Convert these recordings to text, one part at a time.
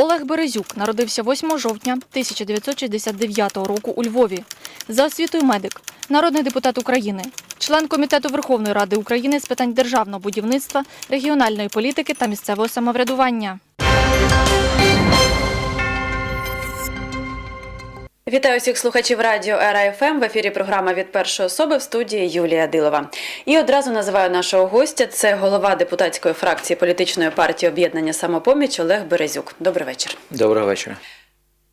Олег Березюк народився 8 жовтня 1969 року у Львові. За освітою медик, народний депутат України, член Комітету Верховної Ради України з питань державного будівництва, регіональної політики та місцевого самоврядування. Вітаю всіх слухачів радіо РАФМ. В ефірі програма від першої особи в студії Юлія Дилова. І одразу називаю нашого гостя. Це голова депутатської фракції політичної партії об'єднання самопоміч Олег Березюк. Добрий вечір. Доброго вечора.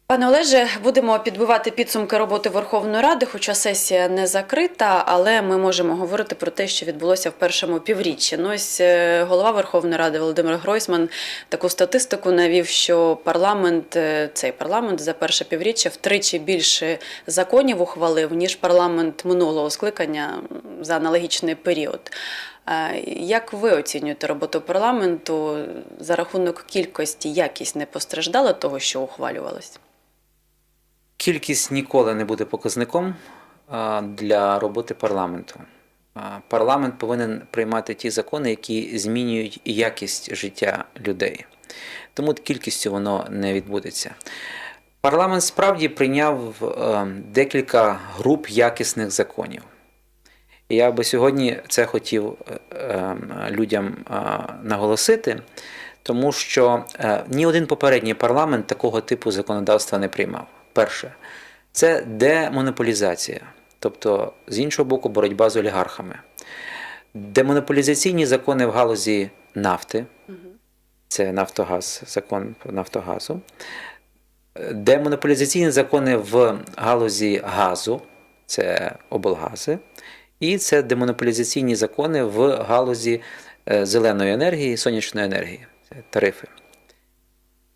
Пане Олеже, будемо підбивати підсумки роботи Верховної Ради, хоча сесія не закрита, але ми можемо говорити про те, що відбулося в першому півріччі. Ну ось е, голова Верховної Ради Володимир Гройсман таку статистику навів, що парламент, е, цей парламент за перше півріччя втричі більше законів ухвалив ніж парламент минулого скликання за аналогічний період. Е, Як ви оцінюєте роботу парламенту за рахунок кількості, якість не постраждала того, що ухвалювалось? Кількість ніколи не буде показником для роботи парламенту. Парламент повинен приймати ті закони, які змінюють якість життя людей. Тому кількістю воно не відбудеться. Парламент справді прийняв е, декілька груп якісних законів. Я би сьогодні це хотів е, е, людям наголосити, тому що ні один попередній парламент такого типу законодавства не приймав. Перше, це демонополізація, тобто, з іншого боку, боротьба з олігархами. Демонополізаційні закони в галузі нафти, це Нафтогаз, закон Нафтогазу. Демонополізаційні закони в галузі газу, це облгази, і це демонополізаційні закони в галузі е, зеленої енергії, сонячної енергії, це тарифи.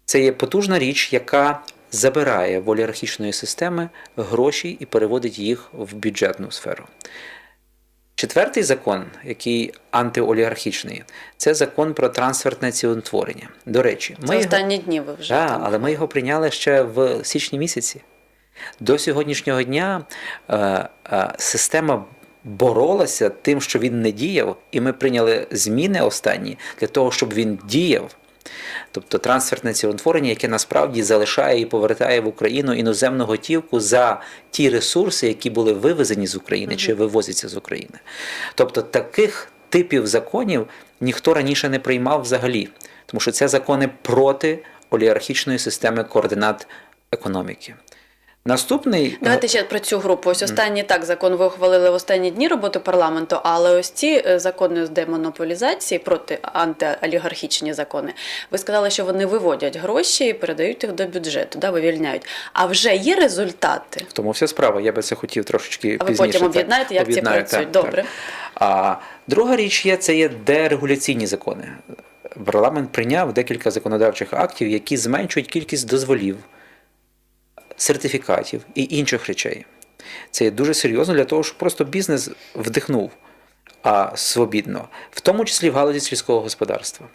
Це є потужна річ, яка забирає в олігархічної системи гроші і переводить їх в бюджетну сферу. Четвертий закон, який антиолігархічний, це закон про трансфертне ціонотворення. До речі, Це його- останні дні ви вже Да, але ми його прийняли ще в січні місяці. До сьогоднішнього дня е, е, система боролася тим, що він не діяв, і ми прийняли зміни останні для того, щоб він діяв. Тобто трансфертне ціонотворення, яке насправді залишає і повертає в Україну іноземну готівку за ті ресурси, які були вивезені з України чи вивозяться з України. Тобто таких типів законів ніхто раніше не приймав взагалі, тому що це закони проти олігархічної системи координат економіки. Наступний Давайте ще про цю групу. Ось останній так закон ви ухвалили в останні дні роботи парламенту, але ось ці е, закони з демонополізації проти антиолігархічні закони. Ви сказали, що вони виводять гроші і передають їх до бюджету, да, вивільняють. А вже є результати. В тому вся справа. Я би це хотів трошечки А ви потім об'єднаєте, як ці працюють. так, Добре. так. А друга річ є це є дерегуляційні закони. Парламент прийняв декілька законодавчих актів, які зменшують кількість дозволів, сертифікатів і інших речей. Це є дуже серйозно для того, щоб просто бізнес вдихнув а свобідно, в тому числі в галузі сільського господарства.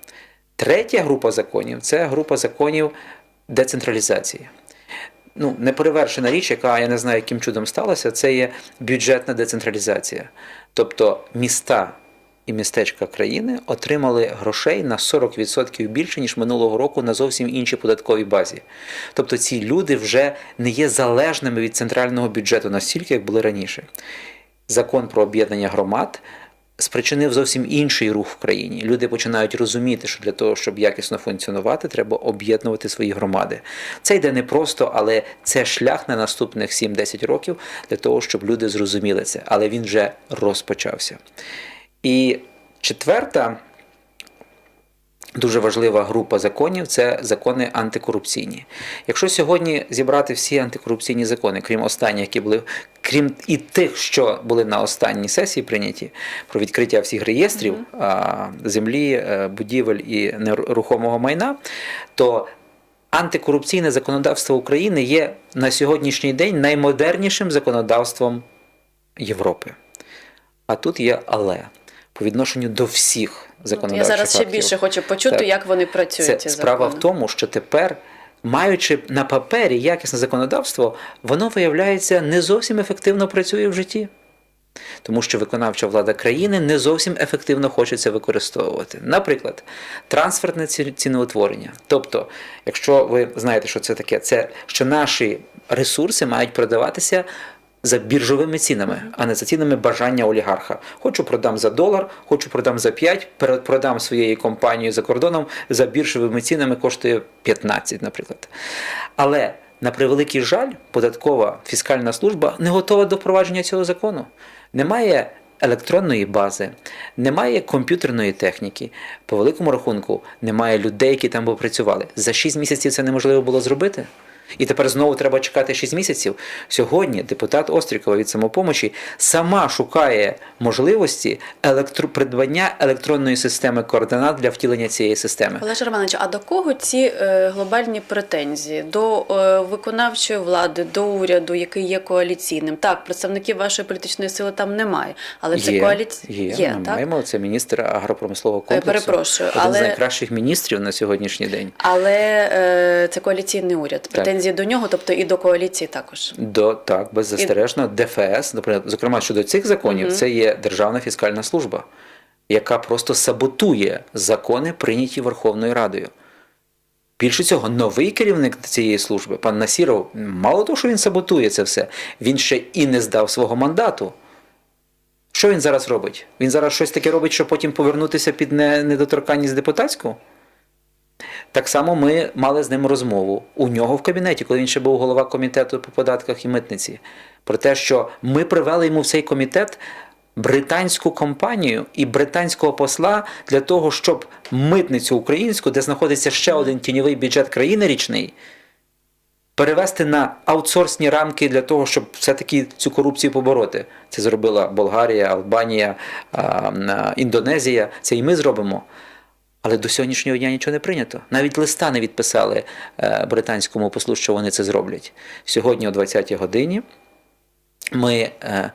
Третя група законів це група законів децентралізації. Ну, неперевершена річ, яка я не знаю, яким чудом сталася, це є бюджетна децентралізація. Тобто міста і містечка країни отримали грошей на 40% більше, ніж минулого року на зовсім іншій податковій базі. Тобто ці люди вже не є залежними від центрального бюджету настільки, як були раніше. Закон про об'єднання громад спричинив зовсім інший рух в країні. Люди починають розуміти, що для того, щоб якісно функціонувати, треба об'єднувати свої громади. Це йде не просто, але це шлях на наступних 7-10 років для того, щоб люди зрозуміли це. Але він вже розпочався. І четверта. Дуже важлива група законів це закони антикорупційні. Якщо сьогодні зібрати всі антикорупційні закони, крім останніх, які були, крім і тих, що були на останній сесії прийняті про відкриття всіх реєстрів землі, е, будівель і нерухомого майна, то антикорупційне законодавство України є на сьогоднішній день наймодернішим законодавством Європи. А тут є але по відношенню до всіх От законодавчих я зараз ще актів. більше хочу почути, Так. як вони працюють. Це справа закони. в тому, що тепер, маючи на папері якісне законодавство, воно виявляється не зовсім ефективно працює в житті. Тому що виконавча влада країни не зовсім ефективно хоче це використовувати. Наприклад, трансфертне ціноутворення. Тобто, якщо ви знаєте, що це таке, це що наші ресурси мають продаватися за біржовими цінами, а не за цінами бажання олігарха. Хочу продам за долар, хочу продам за 5, продам своєю компанією за кордоном за біржовими цінами коштує 15, наприклад. Але на превеликий жаль, податкова фіскальна служба не готова до впровадження цього закону. Немає електронної бази, немає комп'ютерної техніки. По великому рахунку, немає людей, які там працювали. За 6 місяців це неможливо було зробити. І тепер знову треба чекати 6 місяців. Сьогодні депутат Острікова від самопомочі сама шукає можливості електро... придбання електронної системи координат для втілення цієї системи. Олеже Романович, а до кого ці е, глобальні претензії? До е, виконавчої влади, до уряду, який є коаліційним? Так, представників вашої політичної сили там немає, але це Є, коаліція є, ми так? маємо це міністр агропромислового Е, комплексу. перепрошую, один але- з найкращих міністрів на сьогоднішній день. Але е, це коаліційний уряд. Претензії до нього, тобто і до коаліції також. До так, беззастережно, ДФС, наприклад, зокрема щодо цих законів, це є Державна фіскальна служба, яка просто саботує закони, прийняті Верховною Радою. Більше цього, новий керівник цієї служби, пан Насіров, мало того, що він саботує це все, він ще і не здав свого мандату. Що він зараз робить? Він зараз щось таке робить, щоб потім повернутися під недоторканність депутатську? Так само ми мали з ним розмову у нього в кабінеті, коли він ще був голова комітету по податках і митниці, про те, що ми привели йому в цей комітет британську компанію і британського посла для того, щоб митницю українську, де знаходиться ще один тіньовий бюджет країни річний, перевести на аутсорсні рамки для того, щоб все-таки цю корупцію побороти. Це зробила Болгарія, Албанія, Індонезія. Це і ми зробимо. Але до сьогоднішнього дня нічого не прийнято. Навіть листа не відписали е, британському послу, що вони це зроблять. Сьогодні о 20-й годині ми е,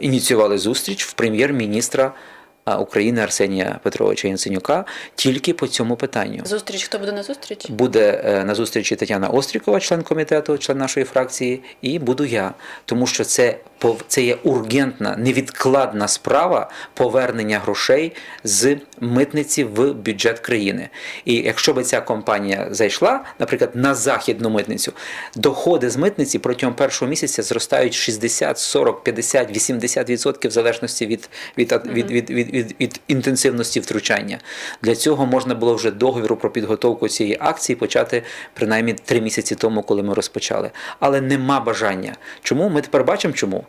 ініціювали зустріч в прем'єр-міністра е, України Арсенія Петровича Яценюка тільки по цьому питанню. Зустріч, хто буде на зустріч? Буде на зустрічі Тетяна Острікова, член комітету, член нашої фракції, і буду я, тому що це це є ургентна, невідкладна справа повернення грошей з митниці в бюджет країни. І якщо би ця компанія зайшла, наприклад, на західну митницю, доходи з митниці протягом першого місяця зростають 60, 40, 50, 80 відсотків в залежності від, від, від, від, від, від, від інтенсивності втручання. Для цього можна було вже договіру про підготовку цієї акції почати принаймні три місяці тому, коли ми розпочали. Але нема бажання. Чому? Ми тепер бачимо чому.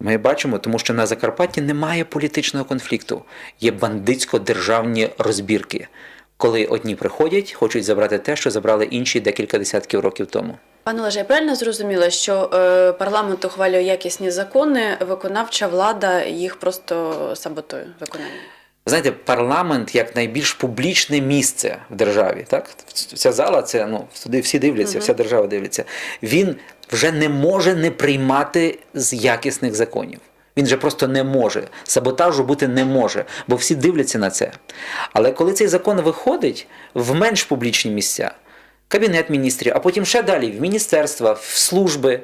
Ми бачимо, тому що на Закарпатті немає політичного конфлікту, є бандитсько-державні розбірки, коли одні приходять, хочуть забрати те, що забрали інші декілька десятків років тому. Пане Олеже, я правильно зрозуміла, що е, парламент ухвалює якісні закони, виконавча влада їх просто саботує виконання. Знаєте, парламент як найбільш публічне місце в державі, так? Ця зала, це ну туди всі дивляться, вся держава дивиться. Він вже не може не приймати з якісних законів. Він же просто не може. Саботажу бути не може, бо всі дивляться на це. Але коли цей закон виходить в менш публічні місця, кабінет міністрів, а потім ще далі в міністерства, в служби,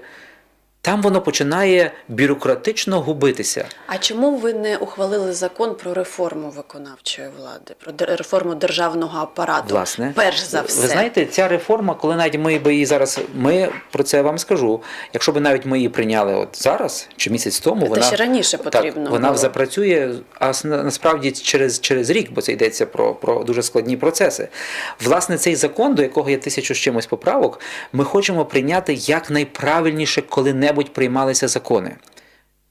там воно починає бюрократично губитися. А чому ви не ухвалили закон про реформу виконавчої влади, про реформу державного апарату? Власне, перш за все. Ви знаєте, ця реформа, коли навіть ми би її зараз, ми про це вам скажу. Якщо б навіть ми її прийняли от зараз чи місяць тому, Це вона ще раніше потрібно Так, вона було. запрацює, а насправді через, через рік, бо це йдеться про, про дуже складні процеси. Власне, цей закон, до якого є тисячу з чимось поправок, ми хочемо прийняти як найправильніше коли-небудь приймалися закони.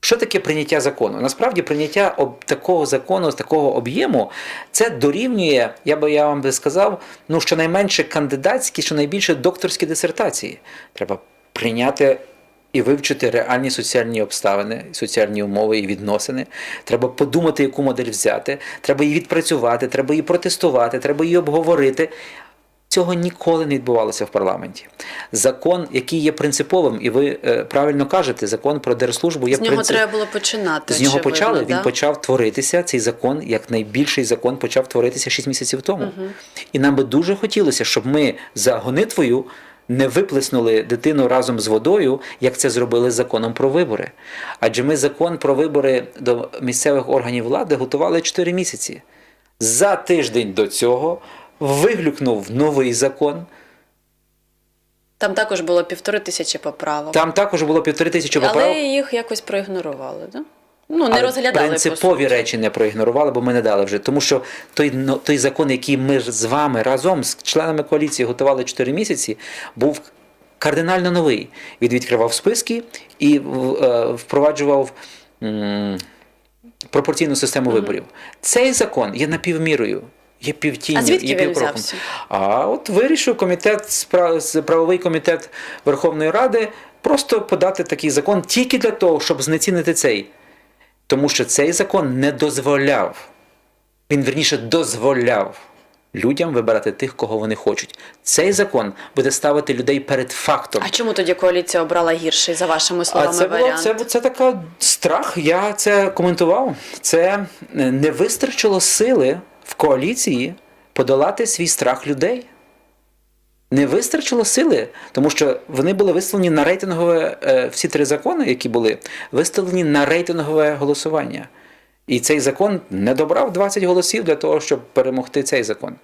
Що таке прийняття закону? Насправді прийняття об такого закону такого об'єму це дорівнює, я би я вам би сказав, ну щонайменше кандидатські, щонайбільше докторські дисертації. Треба прийняти і вивчити реальні соціальні обставини, соціальні умови і відносини. Треба подумати, яку модель взяти, треба її відпрацювати, треба її протестувати, треба її обговорити. Цього ніколи не відбувалося в парламенті. Закон, який є принциповим, і ви е, правильно кажете, закон про держслужбу є З нього принцип... треба було починати. З нього почали. Він да? почав творитися. Цей закон, як найбільший закон, почав творитися 6 місяців тому. І нам би дуже хотілося, щоб ми за гонитвою не виплеснули дитину разом з водою, як це зробили з законом про вибори. Адже ми закон про вибори до місцевих органів влади готували 4 місяці. За тиждень до цього виглюкнув новий закон. Там також було півтори тисячі поправок. Там також було півтори тисячі поправок. Але їх якось проігнорували, да? Ну, не Але розглядали. принципові речі не проігнорували, бо ми не дали вже. Тому що той, ну, той закон, який ми з вами разом з членами коаліції готували 4 місяці, був кардинально новий. Він відкривав списки і е, впроваджував м, пропорційну систему виборів. Цей закон є напівмірою. Є півтінню, А звідки є півкроком. А от вирішив комітет правовий комітет Верховної Ради просто подати такий закон тільки для того, щоб знецінити цей. Тому що цей закон не дозволяв, він верніше дозволяв людям вибирати тих, кого вони хочуть. Цей закон буде ставити людей перед фактом. А чому тоді коаліція обрала гірший, за вашими А словами, це було варіант? це, це така страх. Я це коментував. Це е, не вистачило сили в коаліції подолати свій страх людей. Не вистачило сили, тому що вони були виставлені на рейтингове, е, всі три закони, які були, виставлені на рейтингове голосування. І цей закон не добрав 20 голосів для того, щоб перемогти цей закон.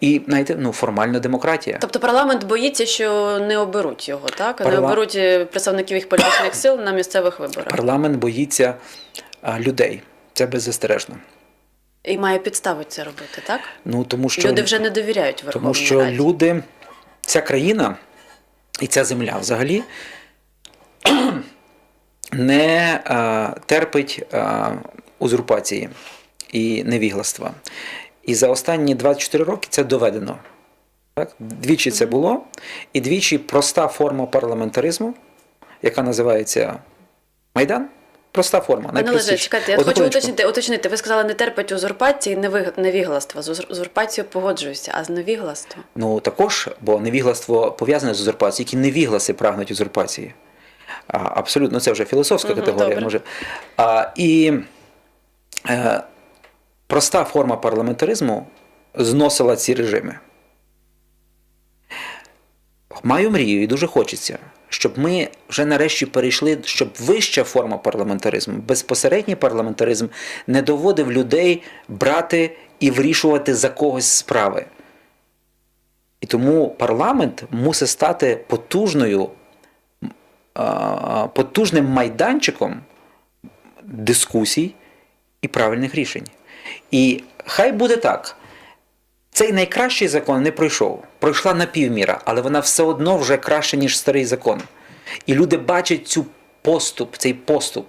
І знаєте, ну формальна демократія. Тобто парламент боїться, що не оберуть його, так? Не оберуть е, представників їх політичних сил на місцевих виборах. Парламент боїться людей. Це беззастережно. І має підстави це робити, так? Ну тому що Люди вже не довіряють Верховній тому що Раді. люди, ця країна і ця земля взагалі не а, терпить а, узурпації і невігластва. І за останні 24 роки це доведено. Так? Двічі це було, і двічі проста форма парламентаризму, яка називається Майдан. Проста форма. Пане чекайте, я Одну хочу уточнити, уточнити. Ви сказали, не терпить узурпації, невігластва. З узурпацією погоджуюся, а з невіглаством? Ну також, бо невігластво пов'язане з узурпацією, які невігласи прагнуть узурпації. А, абсолютно, це вже філософська категорія. добре. Може. А, і е, проста форма парламентаризму зносила ці режими. Маю мрію і дуже хочеться, щоб ми вже нарешті перейшли, щоб вища форма парламентаризму, безпосередній парламентаризм не доводив людей брати і вирішувати за когось справи. І тому парламент мусить стати потужною, потужним майданчиком дискусій і правильних рішень. І хай буде так. Цей найкращий закон не пройшов. Пройшла напівміра, але вона все одно вже краще, ніж старий закон. І люди бачать цю поступ, цей поступ.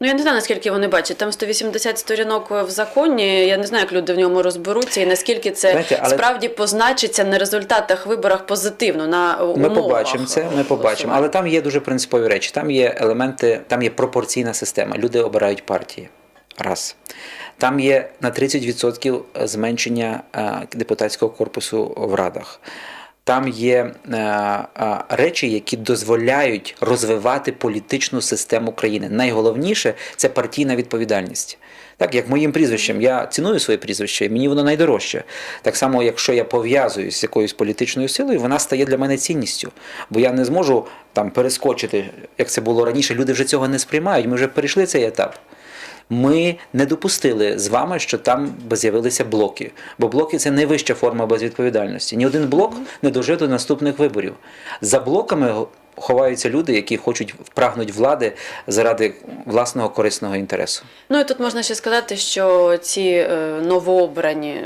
Ну я не знаю, наскільки вони бачать. Там 180 сторінок в законі. Я не знаю, як люди в ньому розберуться, і наскільки це Знаєте, але- справді позначиться на результатах виборах позитивно. На Ми побачимо це, ми побачимо. Але там є дуже принципові речі. Там є елементи, там є пропорційна система. Люди обирають партії. Раз. Там є на 30% зменшення е, депутатського корпусу в радах. Там є е, е, речі, які дозволяють розвивати політичну систему країни. Найголовніше це партійна відповідальність. Так, як моїм прізвищем, я ціную своє прізвище, і мені воно найдорожче. Так само, якщо я пов'язуюсь з якоюсь політичною силою, вона стає для мене цінністю. Бо я не зможу там перескочити, як це було раніше. Люди вже цього не сприймають. Ми вже перейшли цей етап. Ми не допустили з вами, що там з'явилися блоки. Бо блоки це найвища форма безвідповідальності. Ні один блок не дожив до наступних виборів. За блоками ховаються люди, які хочуть прагнуть влади заради власного корисного інтересу. Ну і тут можна ще сказати, що ці е, новообрані,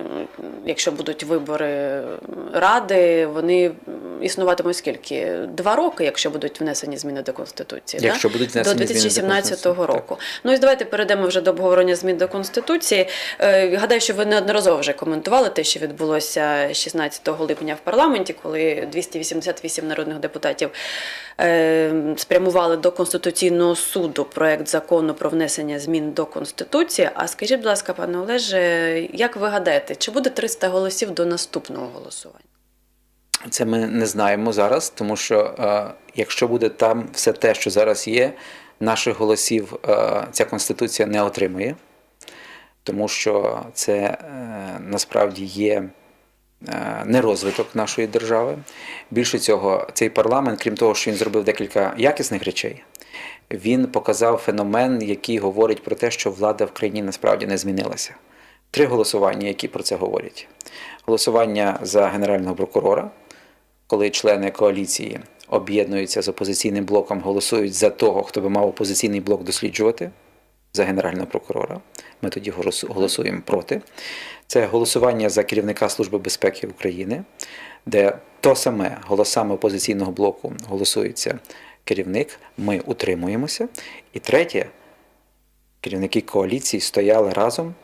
якщо будуть вибори е, ради, вони існуватимуть скільки? Два роки, якщо будуть внесені зміни до конституції, Якщо да? будуть до внесені зміни до 2017 Конституції, року. Ну і давайте перейдемо вже до обговорення змін до конституції. Е, Гадаю, що ви неодноразово вже коментували те, що відбулося 16 липня в парламенті, коли 288 народних депутатів спрямували до Конституційного суду проект закону про внесення змін до Конституції. А скажіть, будь ласка, пане Олеже, як ви гадаєте, чи буде 300 голосів до наступного голосування? Це ми не знаємо зараз, тому що е, якщо буде там все те, що зараз є, наших голосів е, ця конституція не отримує, тому що це е, насправді є е, нерозвиток нашої держави. Більше цього, цей парламент, крім того, що він зробив декілька якісних речей, він показав феномен, який говорить про те, що влада в країні насправді не змінилася. Три голосування, які про це говорять: голосування за генерального прокурора, коли члени коаліції об'єднуються з опозиційним блоком, голосують за того, хто би мав опозиційний блок досліджувати, за генерального прокурора. Ми тоді голосуємо проти. Це голосування за керівника Служби безпеки України, де то саме голосами опозиційного блоку голосується керівник. Ми утримуємося. І третє, керівники коаліції стояли разом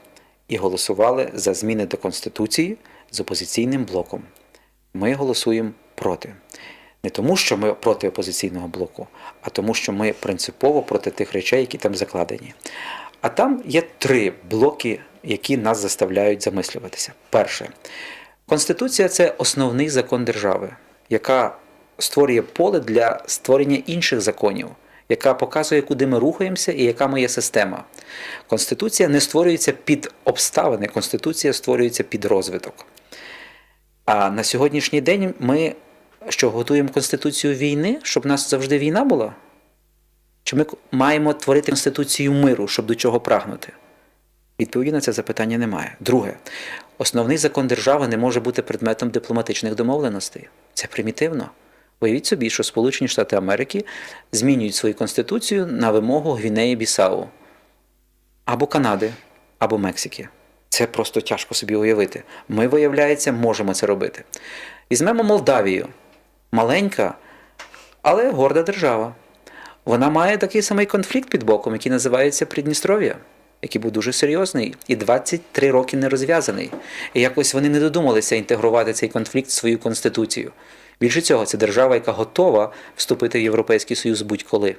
і голосували за зміни до Конституції з опозиційним блоком. Ми голосуємо проти. Не тому, що ми проти опозиційного блоку, а тому, що ми принципово проти тих речей, які там закладені. А там є три блоки, які нас заставляють замислюватися. Перше, Конституція це основний закон держави, яка створює поле для створення інших законів, яка показує, куди ми рухаємося і яка моя система. Конституція не створюється під обставини, Конституція створюється під розвиток. А на сьогоднішній день ми що готуємо Конституцію війни, щоб у нас завжди війна була? Чи ми маємо творити Конституцію миру, щоб до чого прагнути? Відповіді на це запитання немає. Друге, основний закон держави не може бути предметом дипломатичних домовленостей. Це примітивно. Уявіть собі, що Сполучені Штати Америки змінюють свою конституцію на вимогу Гвінеї Бісау або Канади, або Мексики. Це просто тяжко собі уявити. Ми, виявляється, можемо це робити. Візьмемо Молдавію. Маленька, але горда держава. Вона має такий самий конфлікт під боком, який називається Придністров'я, який був дуже серйозний і 23 роки не розв'язаний. І якось вони не додумалися інтегрувати цей конфлікт в свою конституцію. Більше цього, це держава, яка готова вступити в Європейський Союз будь-коли.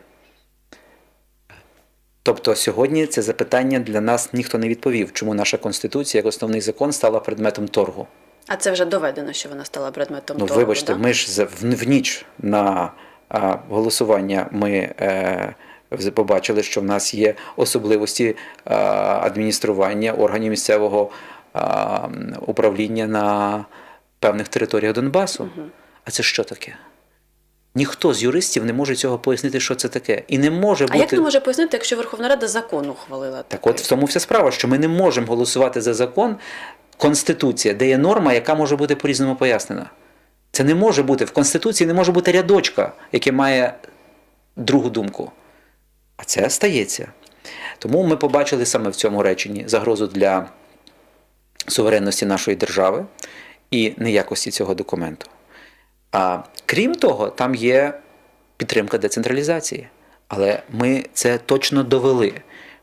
Тобто сьогодні це запитання для нас ніхто не відповів, чому наша конституція як основний закон стала предметом торгу. А це вже доведено, що вона стала предметом Ну, торгу, вибачте, да? ми ж в, в ніч на а, голосування ми е, побачили, що в нас є особливості адміністрування органів місцевого управління на певних територіях Донбасу. А це що таке? Ніхто з юристів не може цього пояснити, що це таке. І не може А як не може пояснити, якщо Верховна Рада закон ухвалила? Так от в тому вся справа, що ми не можемо голосувати за закон Конституція, де є норма, яка може бути по-різному пояснена. Це не може бути. В Конституції не може бути рядочка, яке має другу думку. А це стається. Тому ми побачили саме в цьому реченні загрозу для суверенності нашої держави і неякості цього документу. А крім того, там є підтримка децентралізації. Але ми це точно довели,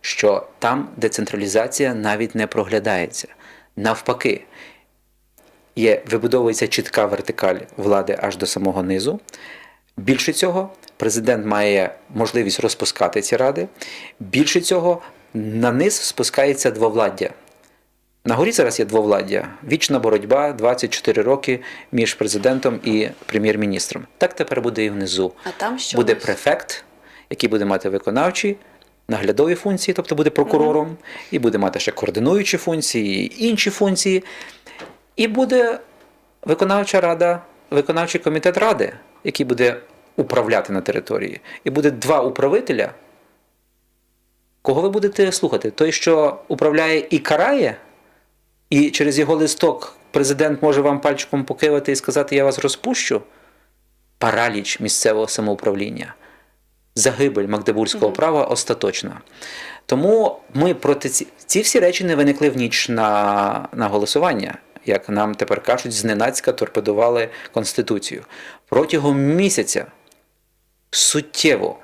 що там децентралізація навіть не проглядається. Навпаки, є, вибудовується чітка вертикаль влади аж до самого низу. Більше цього, президент має можливість розпускати ці ради. Більше цього, на низ спускається двовладдя. На горі зараз є двовладдя. Вічна боротьба 24 роки між президентом і прем'єр-міністром. Так тепер буде і внизу. А там що? Буде префект, який буде мати виконавчі, наглядові функції, тобто буде прокурором, і буде мати ще координуючі функції, і інші функції. І буде виконавча рада, виконавчий комітет ради, який буде управляти на території. І буде два управителя. Кого ви будете слухати? Той, що управляє і карає, і через його листок президент може вам пальчиком покивати і сказати, я вас розпущу. Параліч місцевого самоуправління, загибель Магдебурзького права остаточна. Тому ми проти ці, ці всі речі не виникли в ніч на, на голосування, як нам тепер кажуть, зненацька торпедували Конституцію. Протягом місяця суттєво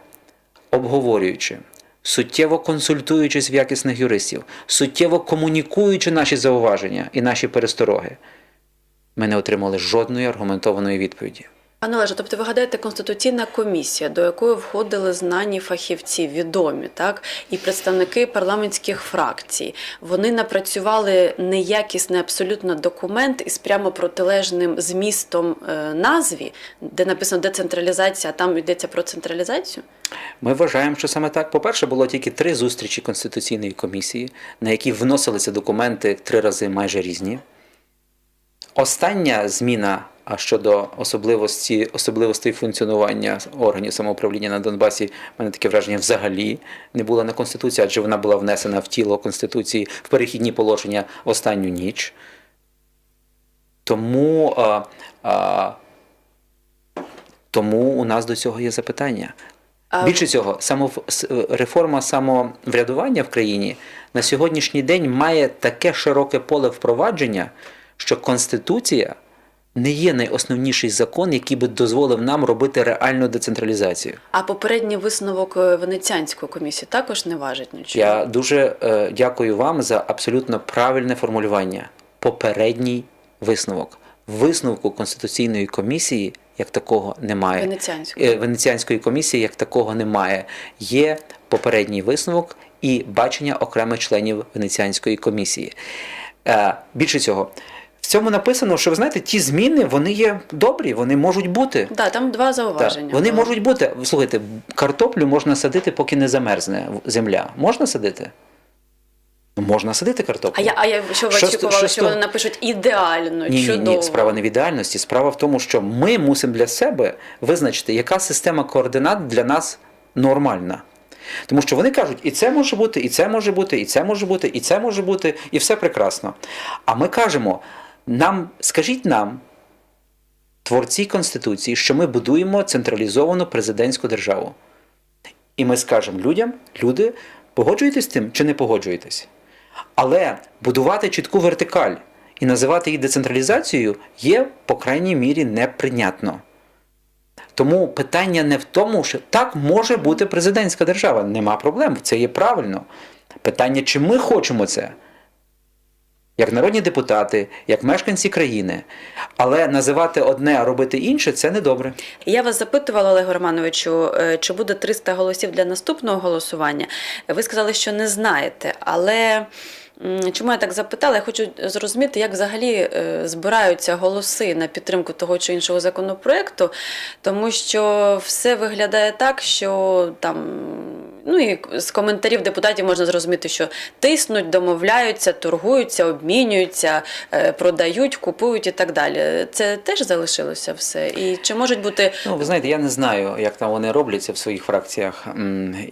обговорюючи, суттєво консультуючись в якісних юристів, суттєво комунікуючи наші зауваження і наші перестороги, ми не отримали жодної аргументованої відповіді. Пане Олеже, тобто ви гадаєте, конституційна комісія, до якої входили знані фахівці, відомі, так і представники парламентських фракцій, вони напрацювали неякісний абсолютно документ із прямо протилежним змістом е, назві, де написано децентралізація, а там йдеться про централізацію. Ми вважаємо, що саме так. По-перше, було тільки три зустрічі Конституційної комісії, на які вносилися документи три рази майже різні. Остання зміна а щодо особливості, особливостей функціонування органів самоуправління на Донбасі, в мене таке враження взагалі не була на Конституції, адже вона була внесена в тіло Конституції в перехідні положення останню ніч. Тому, а, а, тому у нас до цього є запитання. А- Більше цього, само, реформа самоврядування в країні на сьогоднішній день має таке широке поле впровадження, що Конституція не є найосновніший закон, який би дозволив нам робити реальну децентралізацію. А попередній висновок е, Венеціанської комісії також не важить нічого. Я дуже е, дякую вам за абсолютно правильне формулювання. Попередній висновок. Висновку Конституційної комісії як такого немає. Венеціанської. Е, Венеціанської комісії як такого немає. Є попередній висновок і бачення окремих членів Венеціанської комісії. Е, Більше цього, в цьому написано, що ви знаєте, ті зміни вони є добрі, вони можуть бути. Да, там два Так, зауваження. вони було. можуть бути. Слухайте, картоплю можна садити, поки не замерзне земля. Можна садити? Ну, Можна садити картоплю. А я, а я що ви Що очікували, що, що вони напишуть ідеально, Ні, ні, ні, справа не в ідеальності. Справа в тому, що ми мусимо для себе визначити, яка система координат для нас нормальна. Тому що вони кажуть, і це може бути, і це може бути, і це може бути, і це може бути, і все прекрасно. А ми кажемо, нам, скажіть нам, творці Конституції, що ми будуємо централізовану президентську державу. І ми скажемо людям, люди, погоджуєтесь з тим чи не погоджуєтесь? Але будувати чітку вертикаль і називати її децентралізацією є, по крайній мірі, неприйнятно. Тому питання не в тому, що так може бути президентська держава, нема проблем, це є правильно. Питання, чи ми хочемо це, як народні депутати, як мешканці країни. Але називати одне, а робити інше це недобре. Я вас запитувала, Олегу Романовичу, е, чи буде 300 голосів для наступного голосування. Ви сказали, що не знаєте, але. Чому я так запитала? Я хочу зрозуміти, як взагалі е, збираються голоси на підтримку того чи іншого законопроекту, тому що все виглядає так, що там, ну і з коментарів депутатів можна зрозуміти, що тиснуть, домовляються, торгуються, обмінюються, е, продають, купують і так далі. Це теж залишилося все. І чи можуть бути Ну, ви знаєте, я не знаю, як там вони робляться в своїх фракціях.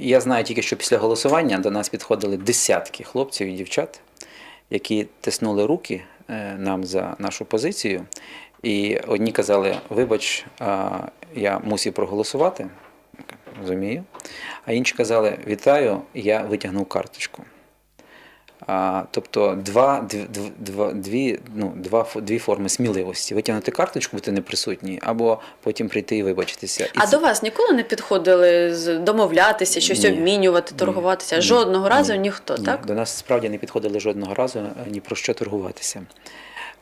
Я знаю тільки, що після голосування до нас підходили десятки хлопців і дівчат, які тиснули руки е, нам за нашу позицію. І одні казали: вибач, я мусив проголосувати. Розумію. А інші казали: вітаю, я витягнув карточку. А, тобто два, дв, дв, два, дві, ну, два, дві форми сміливості. Витягнути карточку, бути неприсутній, або потім прийти і вибачитися. І А це- до вас ніколи не підходили домовлятися, щось Ні. обмінювати, торгуватися? Ні. Жодного разу Ні. ніхто, Ні, так? До нас справді не підходили жодного разу ні про що торгуватися.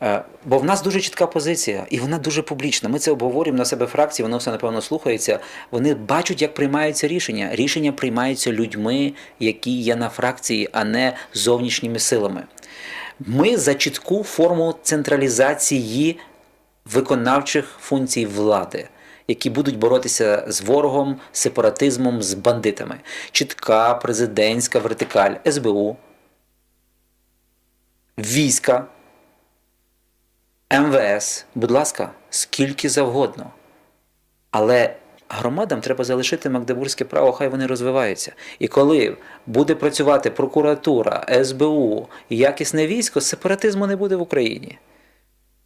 Е, Бо в нас дуже чітка позиція, і вона дуже публічна. Ми це обговорюємо на себе фракції, воно все напевно слухається. Вони бачать, як приймаються рішення. Рішення приймаються людьми, які є на фракції, а не зовнішніми силами. Ми за чітку форму централізації виконавчих функцій влади, які будуть боротися з ворогом, сепаратизмом, з бандитами. Чітка президентська вертикаль СБУ, війська, МВС, будь ласка, скільки завгодно. Але громадам треба залишити магдебурзьке право, хай вони розвиваються. І коли буде працювати прокуратура, СБУ якісне військо, сепаратизму не буде в Україні.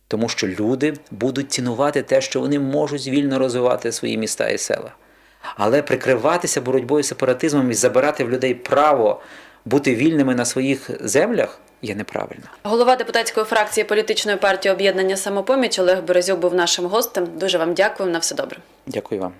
Тому що люди будуть цінувати те, що вони можуть вільно розвивати свої міста і села. Але прикриватися боротьбою з сепаратизмом і забирати в людей право бути вільними на своїх землях є неправильно. Голова депутатської фракції політичної партії об'єднання самопоміч Олег Березюк був нашим гостем. Дуже вам дякую. На все добре. Дякую вам.